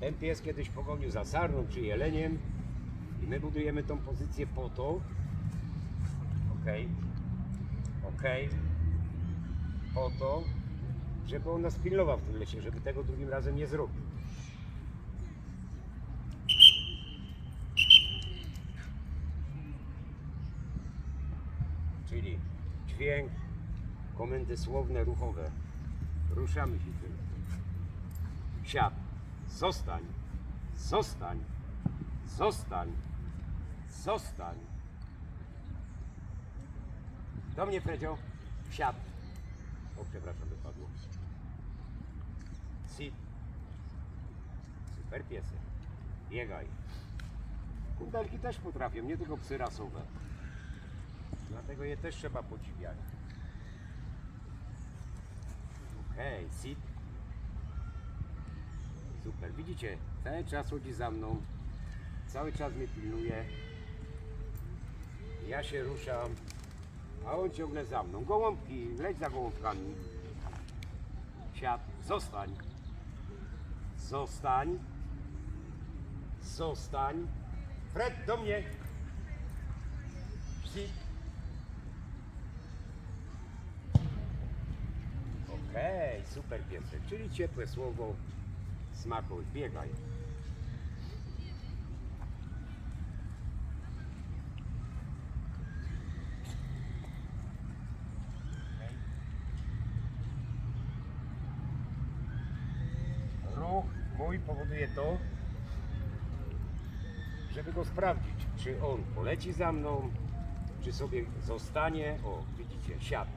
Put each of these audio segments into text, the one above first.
Ten pies kiedyś pogonił za sarną czy jeleniem i my budujemy tą pozycję po to, okej, okej, po to, żeby on nas pilnował w tym lesie, żeby tego drugim razem nie zrobił. Czyli dźwięk, komendy słowne, ruchowe. Ruszamy się tylko. Siad. Zostań. Zostań. Zostań. Zostań. Do mnie, Fredzio. Siad. O, przepraszam, wypadło. Sit. Super piesek. Biegaj. Kundelki też potrafią, nie tylko psy rasowe. Dlatego je też trzeba podziwiać. Okej, sit. Super, widzicie, cały czas chodzi za mną, cały czas mnie pilnuje. Ja się ruszam, a on ciągle za mną. Gołąbki, leć za gołąbkami. Siad, zostań. Zostań. Zostań. Fred, do mnie. Sit. Okej, super piesek, czyli ciepłe słowo, smakuj, biegaj. Ruch mój powoduje to, żeby go sprawdzić, czy on poleci za mną, czy sobie zostanie. O, widzicie, siada.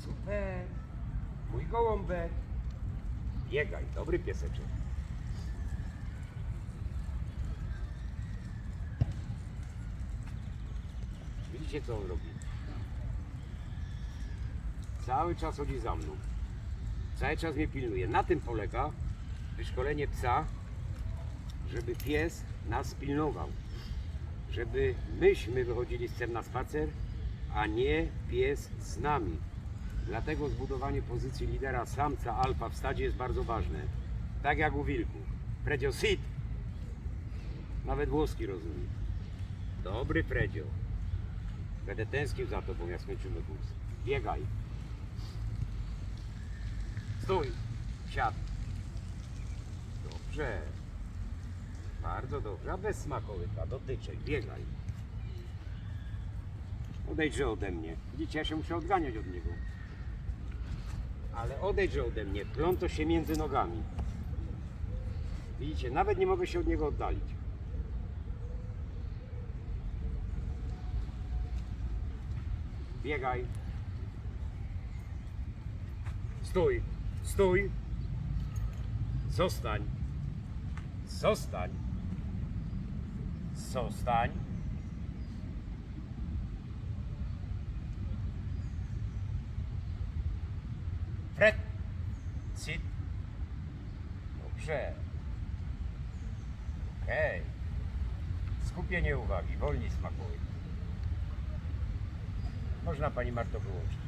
Super. Mój gołąbek. Biegaj, dobry pieseczek. Widzicie co on robi? Cały czas chodzi za mną. Cały czas mnie pilnuje. Na tym polega wyszkolenie psa, żeby pies nas pilnował. Żeby myśmy wychodzili z na spacer, a nie pies z nami. Dlatego zbudowanie pozycji lidera samca alfa w stadzie jest bardzo ważne. Tak jak u wilków. Fredzio sit. Nawet włoski rozumie. Dobry Fredzio. Będę tęsknił za tobą, jak skończymy kurs. Biegaj. Stój. Siad. Dobrze. Bardzo dobrze. A bez smakołyka, dotyczek. Biegaj. Odejdźże ode mnie. Widzicie, ja się muszę odganiać od niego. Ale odejdźże ode mnie. Pląto się między nogami. Widzicie, nawet nie mogę się od niego oddalić. Biegaj. Stój. Stój. Zostań. Zostań. Zostań. Fred. Sit. Dobrze. Okej. Skupienie uwagi, wolniej smakuje. Można Pani Marto wyłączyć.